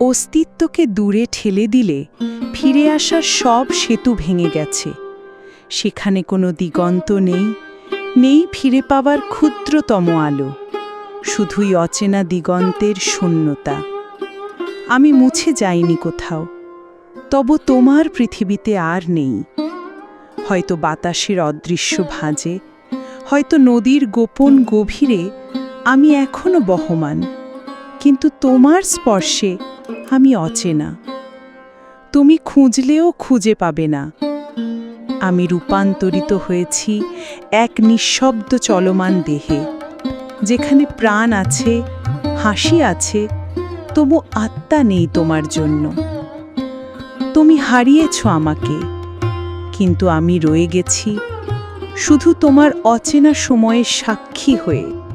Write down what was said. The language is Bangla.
অস্তিত্বকে দূরে ঠেলে দিলে ফিরে আসার সব সেতু ভেঙে গেছে। সেখানে কোনো দিগন্ত নেই নেই ফিরে পাওয়ার ক্ষুদ্রতম আলো, শুধুই অচেনা দিগন্তের শূন্যতা। আমি মুছে যাইনি কোথাও, তব তোমার পৃথিবীতে আর নেই। হয়তো বাতাসের অদৃশ্য ভাঁজে, হয়তো নদীর গোপন গভীরে আমি এখনও বহমান, কিন্তু তোমার স্পর্শে আমি অচেনা। তুমি খুঁজলেও খুঁজে পাবে না। আমি রূপান্তরিত হয়েছি এক নিঃশব্দ চলমান দেহে। যেখানে প্রাণ আছে, হাসি আছে, তবু আত্মা নেই তোমার জন্য। তুমি হারিয়েছ আমাকে, কিন্তু আমি রয়ে গেছি শুধু তোমার অচেনা সময়ের সাক্ষী হয়ে।